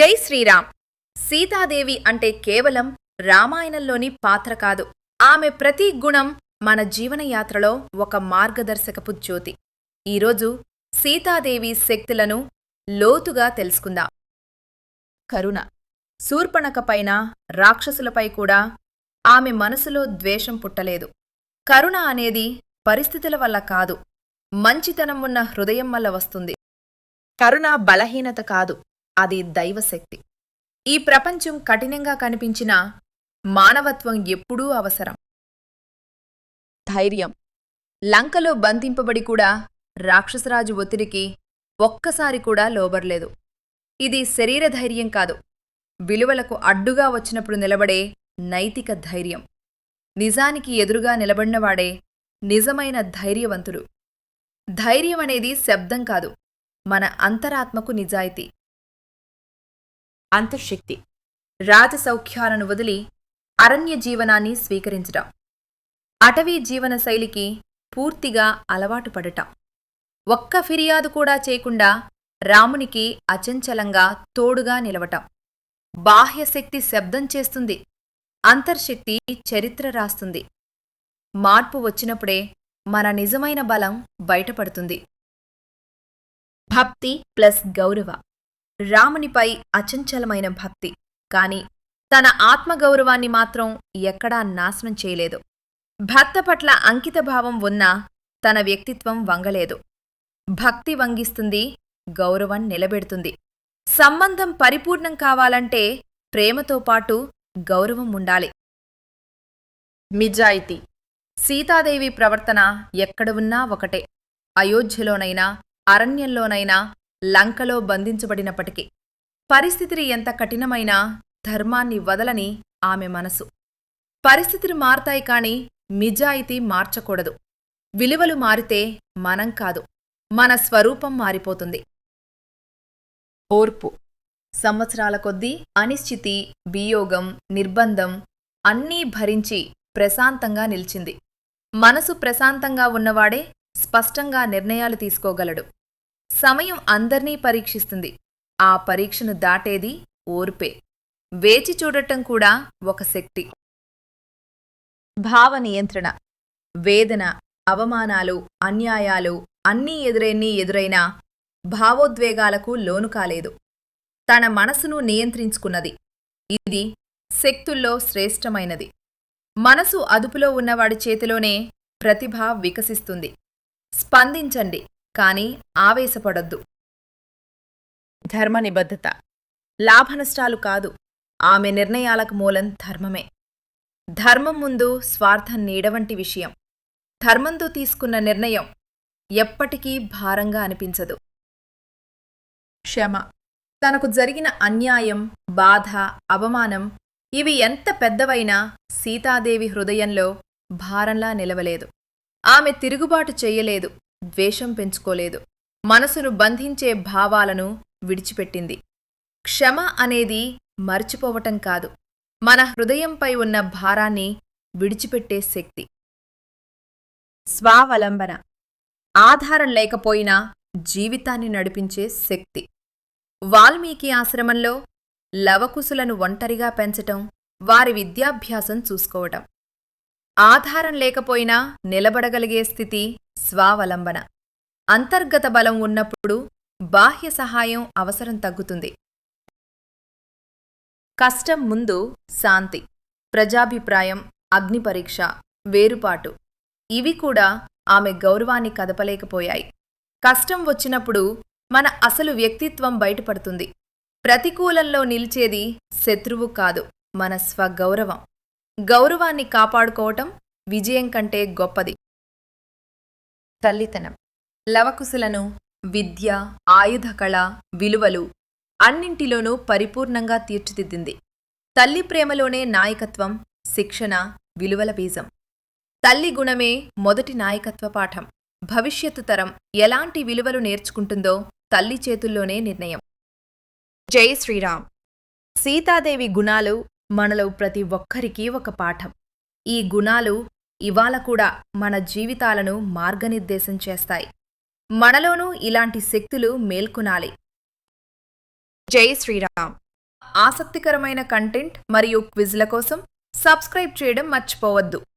జై శ్రీరామ్. సీతాదేవి అంటే కేవలం రామాయణంలోని పాత్ర కాదు. ఆమె ప్రతి గుణం మన జీవనయాత్రలో ఒక మార్గదర్శకపు జ్యోతి. ఈరోజు సీతాదేవి శక్తులను లోతుగా తెలుసుకుందాం. కరుణ. శూర్పణకపైన రాక్షసులపై కూడా ఆమె మనసులో ద్వేషం పుట్టలేదు. కరుణ అనేది పరిస్థితుల వల్ల కాదు. మంచితనం ఉన్న హృదయం వల్ల వస్తుంది. కరుణ బలహీనత కాదు. అది దైవశక్తి. ఈ ప్రపంచం కఠినంగా కనిపించిన మానవత్వం ఎప్పుడూ అవసరం. ధైర్యం. లంకలో బంధింపబడి కూడా రాక్షసరాజు ఒత్తిడికి ఒక్కసారి కూడా లోబర్లేదు ఇది శరీర ధైర్యం కాదు. విలువలకు అడ్డుగా వచ్చినప్పుడు నిలబడే నైతిక ధైర్యం. నిజానికి ఎదురుగా నిలబడినవాడే నిజమైన ధైర్యవంతుడు. ధైర్యం అనేది శబ్దం కాదు. మన అంతరాత్మకు నిజాయితీ. అంతఃశక్తి. రాజసౌఖ్యాలను వదిలి అరణ్య జీవనాన్ని స్వీకరించటం. అటవీ జీవన శైలికి పూర్తిగా అలవాటు పడటం. ఒక్క ఫిర్యాదు కూడా చేయకుండా రామునికి అచంచలంగా తోడుగా నిలవటం. బాహ్యశక్తి శబ్దం చేస్తుంది. అంతర్శక్తి చరిత్ర రాస్తుంది. మార్పు వచ్చినప్పుడే మన నిజమైన బలం బయటపడుతుంది. భక్తి ప్లస్ గౌరవ. రామునిపై అచంచలమైన భక్తి. కాని తన ఆత్మగౌరవాన్ని మాత్రం ఎక్కడా నాశనం చేయలేదు. భర్త పట్ల అంకితభావం ఉన్నా తన వ్యక్తిత్వం వంగలేదు. భక్తి వంగిస్తుంది గౌరవం నిలబెడుతుంది. సంబంధం పరిపూర్ణం కావాలంటే ప్రేమతో పాటు గౌరవం ఉండాలి. నిజాయితీ. సీతాదేవి ప్రవర్తన ఎక్కడ ఉన్నా ఒకటే. అయోధ్యలోనైనా అరణ్యంలోనైనా లంకలో బంధించబడినప్పటికీ పరిస్థితిని ఎంత కఠినమైనా ధర్మాన్ని వదలని ఆమె మనసు. పరిస్థితులు మారతాయి కాని నిజాయితీ మార్చకూడదు. విలువలు మారితే మనం కాదు మన స్వరూపం మారిపోతుంది. ఓర్పు. సంవత్సరాల కొద్దీ అనిశ్చితి వియోగం నిర్బంధం అన్నీ భరించి ప్రశాంతంగా నిలిచింది. మనసు ప్రశాంతంగా ఉన్నవాడే స్పష్టంగా నిర్ణయాలు తీసుకోగలడు. సమయం అందర్నీ పరీక్షిస్తుంది. ఆ పరీక్షను దాటేది ఓర్పే. వేచి చూడటం కూడా ఒక శక్తి. భావ నియంత్రణ. వేదన అవమానాలు అన్యాయాలు అన్నీ ఎదురెన్ని ఎదురైనా భావోద్వేగాలకు లోను కాలేదు. తన మనసును నియంత్రించుకున్నది. ఇది శక్తుల్లో శ్రేష్టమైనది. మనసు అదుపులో ఉన్నవాడి చేతిలోనే ప్రతిభ వికసిస్తుంది. స్పందించండి. కానీ ఆవేశపడొద్దు. ధర్మ నిబద్ధత లాభనష్టాలు కాదు ఆమె నిర్ణయాలకు మూలం ధర్మమే. ధర్మం ముందు స్వార్థం నీడవంటి విషయం. ధర్మంతో తీసుకున్న నిర్ణయం ఎప్పటికీ భారంగా అనిపించదు. క్షమ. తనకు జరిగిన అన్యాయం బాధ అవమానం ఇవి ఎంత పెద్దవైనా సీతాదేవి హృదయంలో భారంలా నిలవలేదు. ఆమె తిరుగుబాటు చెయ్యలేదు ద్వేషం పెంచుకోలేదు. మనసును బంధించే భావాలను విడిచిపెట్టింది. క్షమ అనేది మర్చిపోవటం కాదు. మన హృదయంపై ఉన్న భారాన్ని విడిచిపెట్టే శక్తి. స్వావలంబన. ఆధారం లేకపోయినా జీవితాన్ని నడిపించే శక్తి. వాల్మీకి ఆశ్రమంలో లవకుశులను ఒంటరిగా పెంచటం వారి విద్యాభ్యాసం చూసుకోవటం. ఆధారం లేకపోయినా నిలబడగలిగే స్థితి స్వావలంబన. అంతర్గత బలం ఉన్నప్పుడు బాహ్య సహాయం అవసరం తగ్గుతుంది. కష్టం ముందు శాంతి ప్రజాభిప్రాయం అగ్నిపరీక్ష వేరుపాటు. ఇవి కూడా ఆమె గౌరవాన్ని కదపలేకపోయాయి. కష్టం వచ్చినప్పుడు మన అసలు వ్యక్తిత్వం బయటపడుతుంది. ప్రతికూలంలో నిలిచేది శత్రువు కాదు మన స్వగౌరవం. గౌరవాన్ని కాపాడుకోవటం విజయం కంటే గొప్పది. తల్లితనం. లవకుశులను విద్య ఆయుధ కళ విలువలు అన్నింటిలోనూ పరిపూర్ణంగా తీర్చిదిద్దింది. తల్లి ప్రేమలోనే నాయకత్వం శిక్షణ విలువల బీజం. తల్లి గుణమే మొదటి నాయకత్వ పాఠం. భవిష్యత్తు తరం ఎలాంటి విలువలు నేర్చుకుంటుందో తల్లి చేతుల్లోనే నిర్ణయం. జై శ్రీరామ్. సీతాదేవి గుణాలు మనలో ప్రతి ఒక్కరికీ ఒక పాఠం. ఈ గుణాలు ఇవాళ కూడా మన జీవితాలను మార్గనిర్దేశం చేస్తాయి. మనలోనూ ఇలాంటి శక్తులు మేల్కొనాలి. జై శ్రీరామ్. ఆసక్తికరమైన కంటెంట్ మరియు క్విజ్ల కోసం సబ్స్క్రైబ్ చేయడం మర్చిపోవద్దు.